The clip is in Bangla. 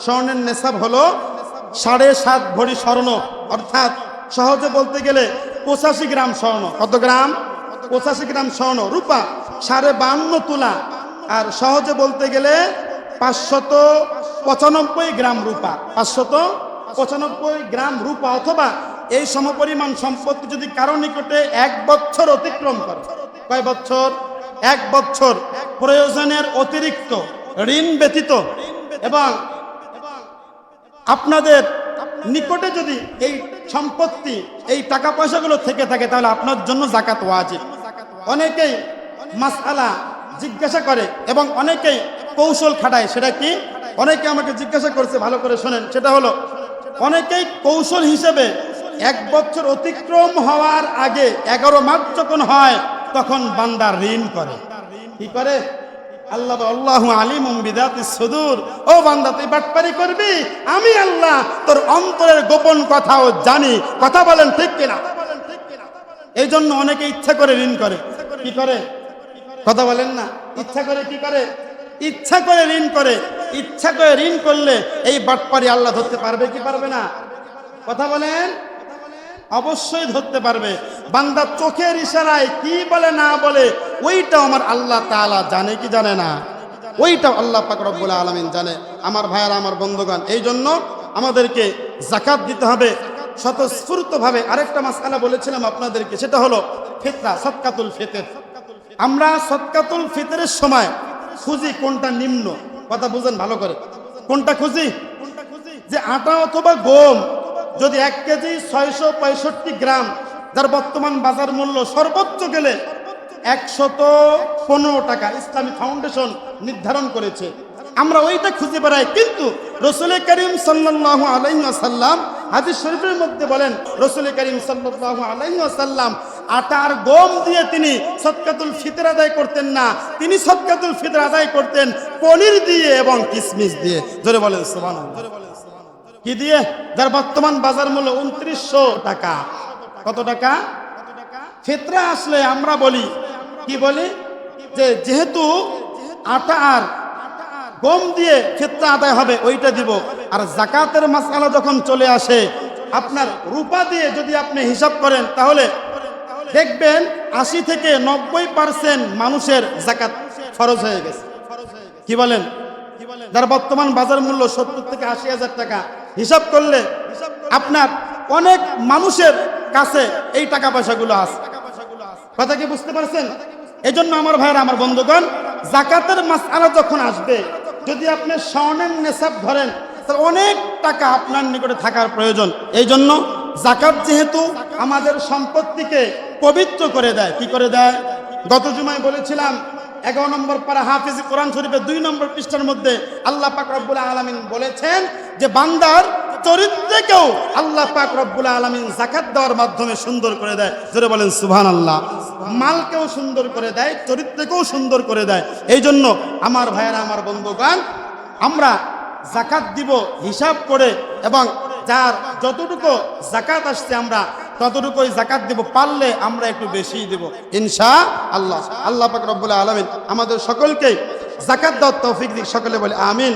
স্বর্ণের নেশাব হলো সাড়ে সাত ভরি স্বর্ণ। অর্থাৎ সহজে বলতে গেলে পঁচাশি গ্রাম স্বর্ণ। কত গ্রাম? পঁচাশি গ্রাম স্বর্ণ। রূপা, সাড়ে বান্ন তুলা। আর সহজে বলতে গেলে পাঁচশত পঁচানব্বই গ্রাম রূপা। পাঁচশত পঁচানব্বই গ্রাম রূপা অথবা এই সমপরিমাণ সম্পত্তি যদি কারও নিকটে এক বছর অতিক্রম করে। কয় বছর? এক বছর। প্রয়োজনের অতিরিক্ত, ঋণ ব্যতীত। এবং আপনাদের নিকটে যদি এই সম্পত্তি, এই টাকা পয়সাগুলো থেকে থাকে, তাহলে আপনার জন্য জাকাত ওয়াজিব। অনেকেই মাসআলা জিজ্ঞাসা করে এবং অনেকেই কৌশল খাটায়। সেটা কি? অনেকে আমাকে জিজ্ঞাসা করছে, ভালো করে শোনেন। সেটা হলো, অনেকেই কৌশল হিসেবে এক বছর অতিক্রম হওয়ার আগে এগারো মাস যখন হয়, তখন বান্দার ঋণ করে। কি করে? আল্লাহ আল্লাহ আলিম বিদাতি সুদূর। ও বান্দা, তুই বাটপারি করবি? আমি আল্লাহ তোর অন্তরের গোপন কথাও জানি। কথা বলেন ঠিক কিনা? এই জন্য অনেকে ইচ্ছা করে ঋণ করে। কি করে? কথা বলেন না। ইচ্ছা করে কি করে? ইচ্ছা করে ঋণ করে। ইচ্ছা করে ঋণ করলে এই বাটপারি আল্লাহ ধরতে পারবে কি পারবে না? কথা বলেন। অবশ্যই ধরতে পারবে। বান্দা চোখের ইশারায় কি বলে, না বলে, ওইটাও আমার আল্লাহ তাআলা জানে কি জানে না। ওইটাও আল্লাহ পাক রব্বুল আলামিন জানে। আমার ভাইয়ারা, আমার বন্ধুগণ এই জন্য আমাদেরকে জাকাত দিতে হবে। স্বতঃস্ফূর্তভাবে আরেকটা মাসআলা বলেছিলাম আপনাদেরকে, সেটা হলো ফেতরা সৎকাতুল ফিতর। আমরা সৎকাতুল ফিতরের সময় খুঁজি কোনটা নিম্ন। কথা বুঝেন ভালো করে। কোনটা খুঁজি? যে আটা অথবা গম। যদি এক কেজি ছয়শো পঁয়ষট্টি গ্রাম, যার বর্তমান বাজার মূল্য সর্বোচ্চ গেলে একশত পনেরো টাকা ইসলামী ফাউন্ডেশন নির্ধারণ করেছে। আমরা ওইটা খুঁজে বেড়াই, কিন্তু রসুল করিম সাল্লাহ আলাইসাল্লাম হাদিস শরীফের মধ্যে বলেন, রসুল করিম সাল্লাহ আলাইসাল্লাম আটার গম দিয়ে তিনি সৎকাতুল ফিতর আদায় করতেন না, তিনি সৎকাতুল ফিতর আদায় করতেন পনির দিয়ে এবং কিসমিস দিয়ে। ধরে বলেন সোমান কি দিয়ে? যার বর্তমান বাজার মূল্য উনত্রিশশো টাকা। কত টাকা? ফিতরা আসলে আমরা বলি, কি বলি? যে যেহেতু আটা আর গম দিয়ে ফিতরা আদায় হবে, ওইটা দিব। আর জাকাতের মাসালা যখন চলে আসে, আপনার রূপা দিয়ে যদি আপনি হিসাব করেন, তাহলে দেখবেন আশি থেকে নব্বই পার্সেন্ট মানুষের জাকাত ফরজ হয়ে গেছে। কি বলেন? যার বর্তমান বাজার মূল্য সত্তর থেকে আশি হাজার টাকা হিসাব করলে আপনার অনেক মানুষের কাছে এই টাকা পয়সাগুলো আছে। কথা কি বুঝতে পারছেন? এই জন্য আমার ভাইয়ের, আমার বন্ধুগণ, জাকাতের মাস আলা যখন আসবে, যদি আপনি স্বর্ণের নেশাব ধরেন, তাহলে অনেক টাকা আপনার নিকটে থাকার প্রয়োজন। এই জন্য জাকাত যেহেতু আমাদের সম্পত্তিকে পবিত্র করে দেয়, কি করে দেয়? গত জুমায় বলেছিলাম এগারো নম্বর পারা হাফিজ কোরআন শরীফের দুই নম্বর পৃষ্ঠার মধ্যে আল্লাহ পাক রব্বুল আলমিন বলেছেন যে বান্দার চরিত্রকেও আল্লাহ পাক রব্বুল আলমিন জাকাত দেওয়ার মাধ্যমে সুন্দর করে দেয়। যেটা বলেন সুভান আল্লাহ মালকেও সুন্দর করে দেয়, চরিত্রকেও সুন্দর করে দেয়। এই জন্য আমার ভাইয়েরা, আমার বন্ধুগান আমরা জাকাত দিব হিসাব করে এবং যার যতটুকু জাকাত আসছে আমরা ততটুকুই জাকাত দিব, পারলে আমরা একটু বেশি দেব। ইনশা আল্লাহ। আল্লাহ পাক রব্বুল আলমিন আমাদের সকলকেই জাকাত তৌফিক দিক, সকলে বলে আমিন।